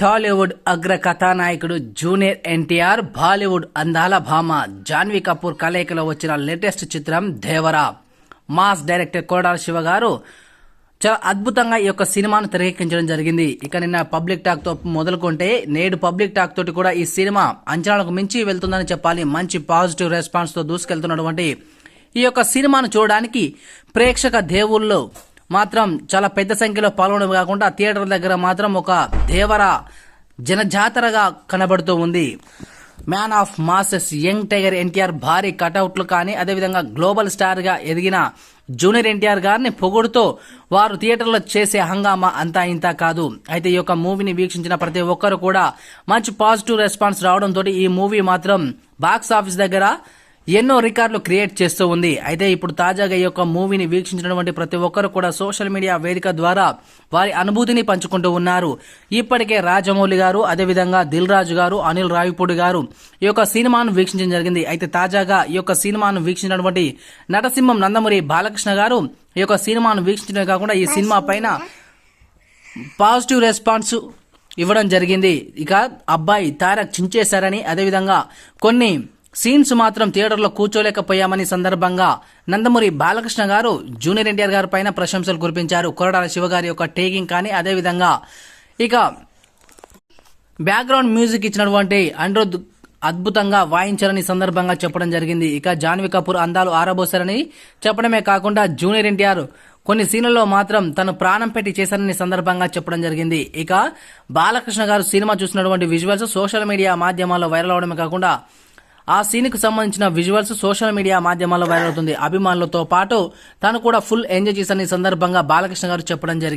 టాలీవుడ్ అగ్ర కథానాయకుడు జూనియర్ ఎన్టీఆర్ బాలీవుడ్ అందాల భామ జాన్వీ కపూర్ కలయికలో వచ్చిన లేటెస్ట్ చిత్రం దేవరా. మాస్ డైరెక్టర్ కోడాల శివ గారు చాలా అద్భుతంగా ఈ యొక్క సినిమాను తెరకెక్కించడం జరిగింది. ఇక నిన్న పబ్లిక్ టాక్తో మొదలుకుంటే నేడు పబ్లిక్ టాక్ తోటి కూడా ఈ సినిమా అంచనాలకు మించి వెళ్తుందని చెప్పాలి. మంచి పాజిటివ్ రెస్పాన్స్తో దూసుకెళ్తున్నటువంటి ఈ యొక్క సినిమాను చూడడానికి ప్రేక్షక దేవుళ్ళు మాత్రం చాలా పెద్ద సంఖ్యలో పాల్గొనడం కాకుండా థియేటర్ దగ్గర మాత్రం ఒక దేవర జనజాతరగా కనబడుతూ ఉంది. Man of masses young tiger NTR భారీ కటౌట్లు కానీ అదేవిధంగా గ్లోబల్ స్టార్గా ఎదిగిన జూనియర్ ఎన్టీఆర్ గారిని పొగుడుతూ వారు థియేటర్లో చేసే హంగామా అంతా ఇంత కాదు. అయితే ఈ యొక్క మూవీని వీక్షించిన ప్రతి ఒక్కరు కూడా మంచి పాజిటివ్ రెస్పాన్స్ రావడంతో ఈ మూవీ మాత్రం బాక్స్ ఆఫీస్ దగ్గర ఎన్నో రికార్డులు క్రియేట్ చేస్తూ ఉంది. అయితే ఇప్పుడు తాజాగా ఈ యొక్క మూవీని వీక్షించినటువంటి ప్రతి ఒక్కరు కూడా సోషల్ మీడియా వేదిక ద్వారా వారి అనుభూతిని పంచుకుంటూ ఉన్నారు. ఇప్పటికే రాజమౌళి గారు అదేవిధంగా దిల్ రాజు గారు అనిల్ రావిపూడి గారు ఈ యొక్క సినిమాను వీక్షించడం జరిగింది. అయితే తాజాగా ఈ యొక్క సినిమాను వీక్షించినటువంటి నటసింహం నందమూరి బాలకృష్ణ గారు ఈ యొక్క సినిమాను వీక్షించడమే కాకుండా ఈ సినిమా పైన పాజిటివ్ రెస్పాన్స్ ఇవ్వడం జరిగింది. ఇక అబ్బాయి తారక్ చించేశారని అదేవిధంగా కొన్ని సీన్స్ మాత్రం థియేటర్లో కూర్చోలేకపోయామని సందర్భంగా నందమూరి బాలకృష్ణ గారు జూనియర్ ఎన్టీఆర్ గారి పైన ప్రశంసలు కురిపించారు. కొరడాల శివ గారి యొక్క టేకింగ్ కానీ అదేవిధంగా ఇక బ్యాక్గ్రౌండ్ మ్యూజిక్ ఇచ్చినటువంటి అనిరుద్ అద్భుతంగా వాయించారని సందర్భంగా చెప్పడం జరిగింది. ఇక జాన్వి కపూర్ అందాలు ఆరబోసారని చెప్పడమే కాకుండా జూనియర్ ఎన్టీఆర్ కొన్ని సీన్లలో మాత్రం తను ప్రాణం పెట్టి చేశారని సందర్భంగా చెప్పడం జరిగింది. ఇక బాలకృష్ణ గారు సినిమా చూసినటువంటి విజువల్స్ సోషల్ మీడియా మాధ్యమాల్లో వైరల్ అవడమే కాకుండా ఆ సీన్కి సంబంధించిన విజువల్స్ సోషల్ మీడియా మాధ్యమాల్లో వైరల్ అవుతుంది. అభిమానులతో పాటు తాను కూడా ఫుల్ ఎంజాయ్ చేశారని సందర్భంగా బాలకృష్ణ గారు చెప్పడం జరిగింది